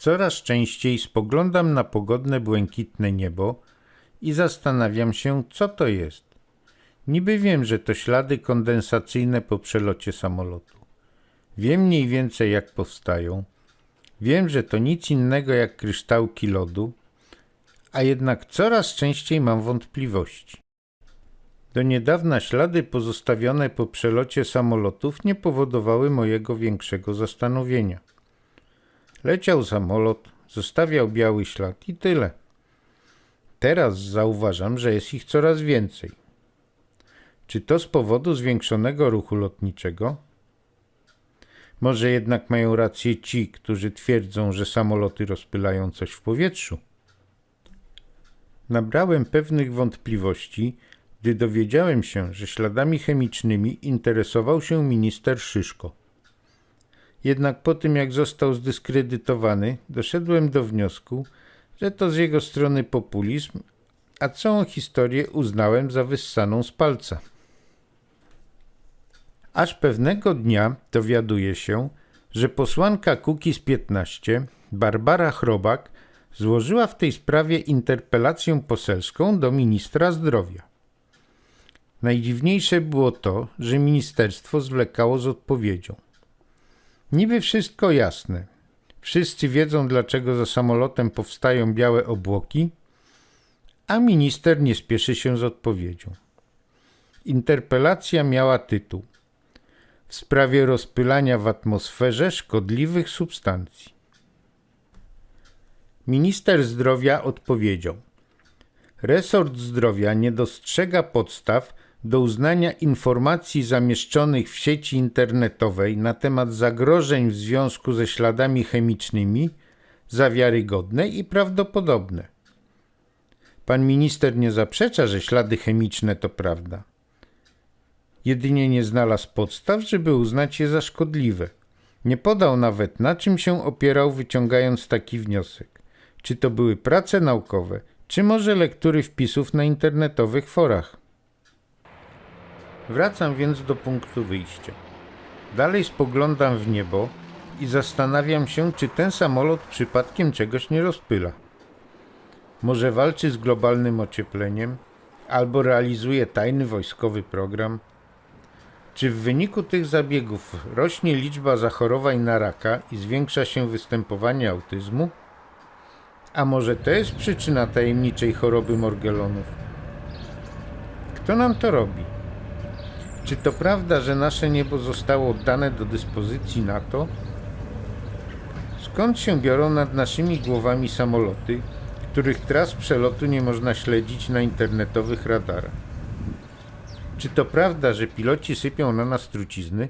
Coraz częściej spoglądam na pogodne błękitne niebo i zastanawiam się, co to jest. Niby wiem, że to ślady kondensacyjne po przelocie samolotu. Wiem mniej więcej, jak powstają. Wiem, że to nic innego jak kryształki lodu, a jednak coraz częściej mam wątpliwości. Do niedawna ślady pozostawione po przelocie samolotów nie powodowały mojego większego zastanowienia. Leciał samolot, zostawiał biały ślad i tyle. Teraz zauważam, że jest ich coraz więcej. Czy to z powodu zwiększonego ruchu lotniczego? Może jednak mają rację ci, którzy twierdzą, że samoloty rozpylają coś w powietrzu? Nabrałem pewnych wątpliwości, gdy dowiedziałem się, że śladami chemicznymi interesował się minister Szyszko. Jednak po tym, jak został zdyskredytowany, doszedłem do wniosku, że to z jego strony populizm, a całą historię uznałem za wyssaną z palca. Aż pewnego dnia dowiaduje się, że posłanka Kukiz 15, Barbara Chrobak, złożyła w tej sprawie interpelację poselską do ministra zdrowia. Najdziwniejsze było to, że ministerstwo zwlekało z odpowiedzią. Niby wszystko jasne. Wszyscy wiedzą, dlaczego za samolotem powstają białe obłoki, a minister nie spieszy się z odpowiedzią. Interpelacja miała tytuł w sprawie rozpylania w atmosferze szkodliwych substancji. Minister zdrowia odpowiedział: Resort zdrowia nie dostrzega podstaw do uznania informacji zamieszczonych w sieci internetowej na temat zagrożeń w związku ze śladami chemicznymi za wiarygodne i prawdopodobne. Pan minister nie zaprzecza, że ślady chemiczne to prawda. Jedynie nie znalazł podstaw, żeby uznać je za szkodliwe. Nie podał nawet, na czym się opierał, wyciągając taki wniosek. Czy to były prace naukowe, czy może lektury wpisów na internetowych forach. Wracam więc do punktu wyjścia. Dalej spoglądam w niebo i zastanawiam się, czy ten samolot przypadkiem czegoś nie rozpyla. Może walczy z globalnym ociepleniem, albo realizuje tajny wojskowy program. Czy w wyniku tych zabiegów rośnie liczba zachorowań na raka i zwiększa się występowanie autyzmu? A może to jest przyczyna tajemniczej choroby Morgellonów? Kto nam to robi? Czy to prawda, że nasze niebo zostało oddane do dyspozycji NATO? Skąd się biorą nad naszymi głowami samoloty, których tras przelotu nie można śledzić na internetowych radarach? Czy to prawda, że piloci sypią na nas trucizny?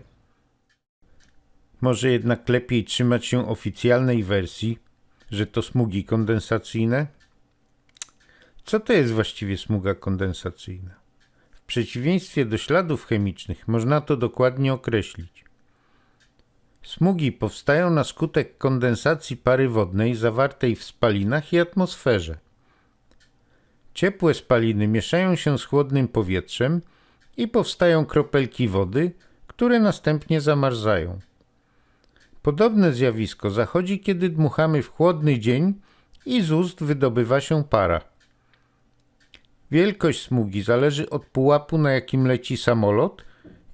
Może jednak lepiej trzymać się oficjalnej wersji, że to smugi kondensacyjne? Co to jest właściwie smuga kondensacyjna? Przeciwieństwie do śladów chemicznych można to dokładnie określić. Smugi powstają na skutek kondensacji pary wodnej zawartej w spalinach i atmosferze. Ciepłe spaliny mieszają się z chłodnym powietrzem i powstają kropelki wody, które następnie zamarzają. Podobne zjawisko zachodzi, kiedy dmuchamy w chłodny dzień i z ust wydobywa się para. Wielkość smugi zależy od pułapu, na jakim leci samolot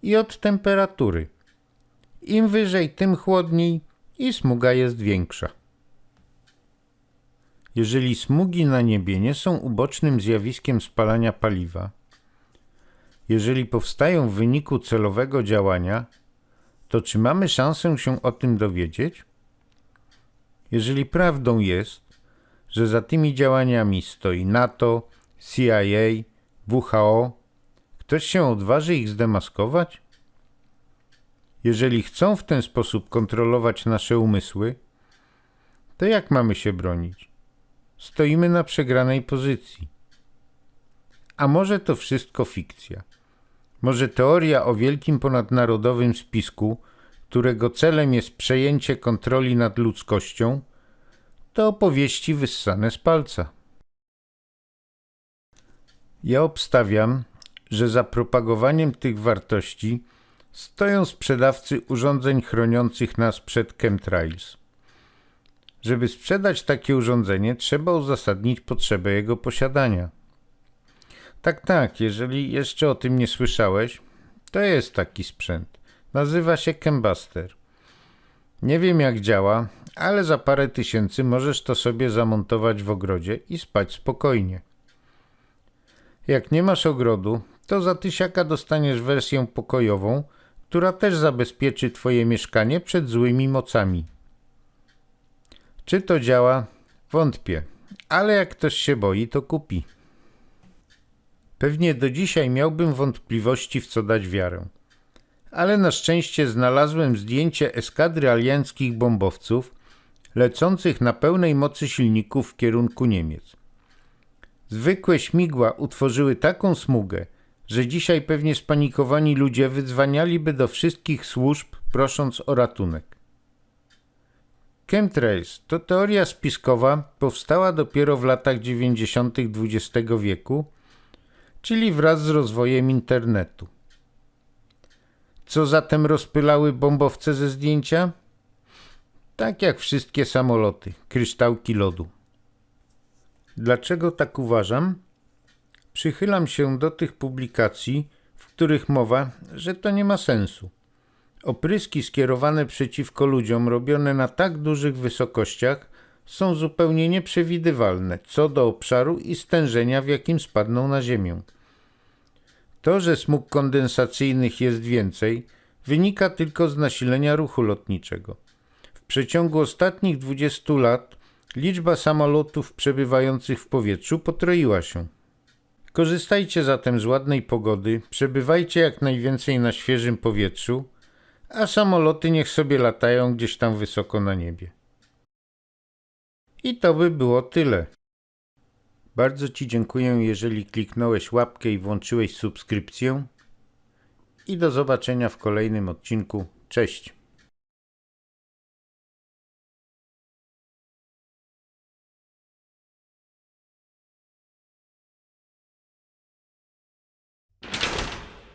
i od temperatury. Im wyżej, tym chłodniej i smuga jest większa. Jeżeli smugi na niebie nie są ubocznym zjawiskiem spalania paliwa, jeżeli powstają w wyniku celowego działania, to czy mamy szansę się o tym dowiedzieć? Jeżeli prawdą jest, że za tymi działaniami stoi NATO, CIA, WHO, ktoś się odważy ich zdemaskować? Jeżeli chcą w ten sposób kontrolować nasze umysły, to jak mamy się bronić? Stoimy na przegranej pozycji. A może to wszystko fikcja? Może teoria o wielkim ponadnarodowym spisku, którego celem jest przejęcie kontroli nad ludzkością, to opowieści wyssane z palca. Ja obstawiam, że za propagowaniem tych wartości stoją sprzedawcy urządzeń chroniących nas przed chemtrails. Żeby sprzedać takie urządzenie, trzeba uzasadnić potrzebę jego posiadania. Tak, tak, jeżeli jeszcze o tym nie słyszałeś, to jest taki sprzęt. Nazywa się Cambuster. Nie wiem jak działa, ale za parę tysięcy możesz to sobie zamontować w ogrodzie i spać spokojnie. Jak nie masz ogrodu, to za tysiaka dostaniesz wersję pokojową, która też zabezpieczy twoje mieszkanie przed złymi mocami. Czy to działa? Wątpię, ale jak ktoś się boi, to kupi. Pewnie do dzisiaj miałbym wątpliwości, w co dać wiarę. Ale na szczęście znalazłem zdjęcie eskadry alianckich bombowców lecących na pełnej mocy silników w kierunku Niemiec. Zwykłe śmigła utworzyły taką smugę, że dzisiaj pewnie spanikowani ludzie wydzwanialiby do wszystkich służb, prosząc o ratunek. Chemtrails to teoria spiskowa powstała dopiero w latach 90. XX wieku, czyli wraz z rozwojem internetu. Co zatem rozpylały bombowce ze zdjęcia? Tak jak wszystkie samoloty, kryształki lodu. Dlaczego tak uważam? Przychylam się do tych publikacji, w których mowa, że to nie ma sensu. Opryski skierowane przeciwko ludziom, robione na tak dużych wysokościach, są zupełnie nieprzewidywalne co do obszaru i stężenia, w jakim spadną na Ziemię. To, że smug kondensacyjnych jest więcej, wynika tylko z nasilenia ruchu lotniczego. W przeciągu ostatnich 20 lat liczba samolotów przebywających w powietrzu potroiła się. Korzystajcie zatem z ładnej pogody, przebywajcie jak najwięcej na świeżym powietrzu, a samoloty niech sobie latają gdzieś tam wysoko na niebie. I to by było tyle. Bardzo Ci dziękuję, jeżeli kliknąłeś łapkę i włączyłeś subskrypcję. I do zobaczenia w kolejnym odcinku. Cześć.